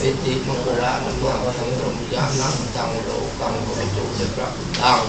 ปิติมังคลานัมมาสังรมยานังตังโลกังโลจุเดพระตัง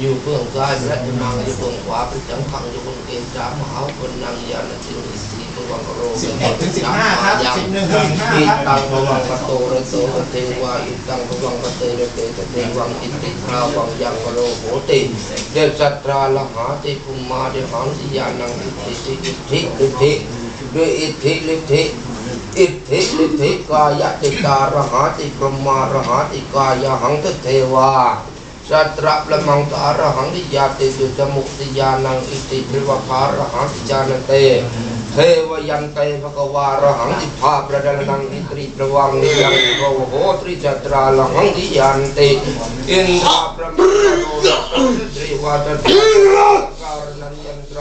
อยู่เบื้องซ้ายพระจมังอยู่เบื้องขวาพระจังขังอยู่บื้องเกณฑ์จามหาคนนางยานติมิสีพวังโรสิบเอ็ดถึงสิบห้าครับสิบหนึ่งถึงสิบห้าครับตังพวังกโตระโตระเตวาอิตังพวังกเตระเตตะเตวังอิติทราวังยังโลโหติเดชสัตราละหาติภุมาเดหังสิยานังอิติสิอิทิฤทธิด้วยอิทธิฤทธิ อิทธิฤทธิกายติการหาติพรมารหาติกายหังทเทวาสัตระประมังตารหังทิยาติจุจมุติยานังอิติเทวคารหังทิจานเตเทวยันเตภกวารหังทิภาประดลนังอิตริประวังนิยังโรโหตริจัตราลหังทิยันติอินทราประมังโรตริวาตติการ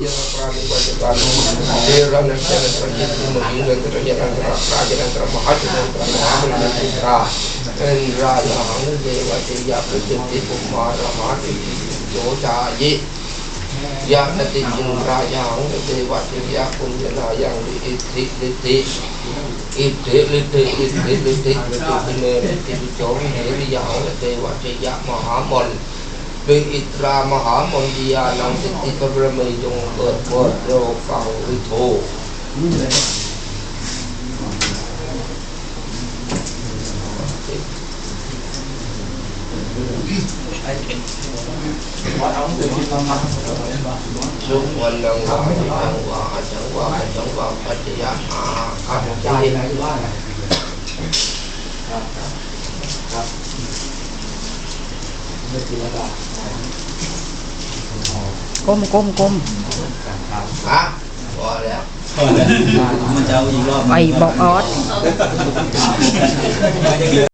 รมติวันเชรมหาบุตรหาริวันการหาริวัตตุริจักรินยันตรมจักรหันิวันตรหาริวัตราเชรมยันมันตรหาริวัตการณันมหินติยันตามเชตรมหาติยันตรายันตรมหาติยันปราณิวัตการเชรนันเชรตรยินมหินยันตรยันตรปรายันตรมหาติยันตรมหาติยันตราเอ็นรายหังเดวติยาปฏิติปุมารหาติโยจายิยาณติจินรายังเดวติยาปุญญนายังอิทธิลิติอิทธิลิติอิทธิลิติลิติเนลิติโจวิเหริยังเดวติยามหามล ปิอิตรามหามลยานังสิทธิกรมีจงเกิดเปิดโลกังวิโทสุวรรณังวาจังวาจังวาจังวาปัจจยาอาคัจจ ก้มก้มก้มฮะพอแล้วมันจะเอาอีกรอบไปบอกออส